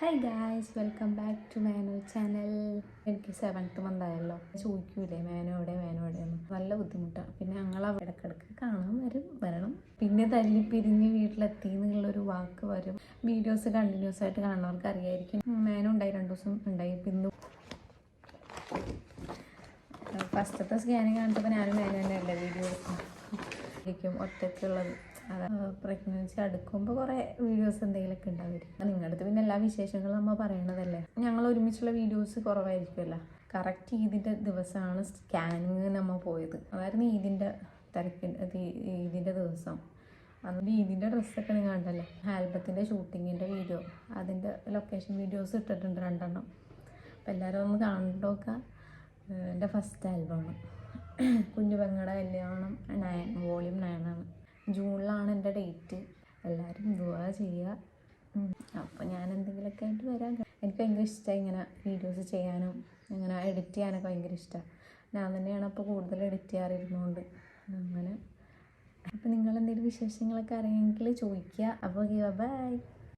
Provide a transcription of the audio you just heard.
Hi guys welcome back to Manu channel എനിക്ക് seventh month ആയല്ലോ. ചോദിക്കൂലേ മാനു എവിടെ മാനു എവിടെയെന്ന് നല്ല ബുദ്ധിമുട്ടാണ് പിന്നെ ഞങ്ങൾ ഇടക്കിടക്ക് കാണാൻ വരും വരണം. പിന്നെ തല്ലിപ്പിരിഞ്ഞ് വീട്ടിലെത്തി എന്നുള്ളൊരു വാക്ക് വരും. വീഡിയോസ് കണ്ടിന്യൂസ് ആയിട്ട് കാണുന്നവർക്ക് അറിയായിരിക്കും. മാനോ ഉണ്ടായി രണ്ട് ദിവസം ഉണ്ടായി. പിന്നെ ഫസ്റ്റത്തെ സ്കാനിങ് കണ്ടപ്പോൾ ഞാനും മാനു തന്നെയല്ലേ വീഡിയോ എടുക്കും ഒറ്റയ്ക്കുള്ളത്. പ്രഗ്നൻസി അടുക്കുമ്പോൾ കുറേ വീഡിയോസ് എന്തെങ്കിലുമൊക്കെ ഉണ്ടാവും നിങ്ങളുടെ അടുത്ത് പിന്നെ എല്ലാ വിശേഷങ്ങളും നമ്മൾ പറയണതല്ലേ? ഞങ്ങൾ ഒരുമിച്ചുള്ള വീഡിയോസ് കുറവായിരിക്കുമല്ലോ കറക്റ്റ് ഈദിന്റെ ദിവസമാണ് സ്കാനിങ് നമ്മൾ പോയത്. അതായിരുന്നു ഈദിന്റെ തിരക്കിന്റെ ഈദിന്റെ ദിവസം. അന്ന് ഈദിന്റെ ഡ്രസ്സൊക്കെ നിങ്ങൾ കണ്ടല്ലേ? ആൽബത്തിന്റെ ഷൂട്ടിങ്ങിന്റെ വീഡിയോ അതിന്റെ ലൊക്കേഷൻ വീഡിയോസ് ഇട്ടിട്ടുണ്ട് രണ്ടെണ്ണം. അപ്പോൾ എല്ലാവരും ഒന്ന് കണ്ടോക്കുക എന്റെ ഫസ്റ്റ് ആൽബമാണ് കുഞ്ഞു പെങ്ങളുടെ കല്യാണം ജൂണിലാണ് എന്റെ ഡേറ്റ്. എല്ലാവരും ദുവാ ചെയ്യുക. അപ്പോൾ ഞാൻ എന്തെങ്കിലുമൊക്കെ ആയിട്ട് വരാം. എനിക്ക് ഭയങ്കര ഇഷ്ടമായി ഇങ്ങനെ വീഡിയോസ് ചെയ്യാനും ഇങ്ങനെ എഡിറ്റ് ചെയ്യാനൊക്കെ ഭയങ്കര ഇഷ്ടമാണ് ഞാൻ തന്നെയാണ് അപ്പോൾ കൂടുതൽ എഡിറ്റ് ചെയ്യാറിരുന്നുകൊണ്ട് അങ്ങനെ. അപ്പോൾ നിങ്ങൾ എന്തെങ്കിലും വിശേഷങ്ങളൊക്കെ അറിയാമെങ്കിൽ ചോദിക്കുക. അപ്പോൾ ബൈ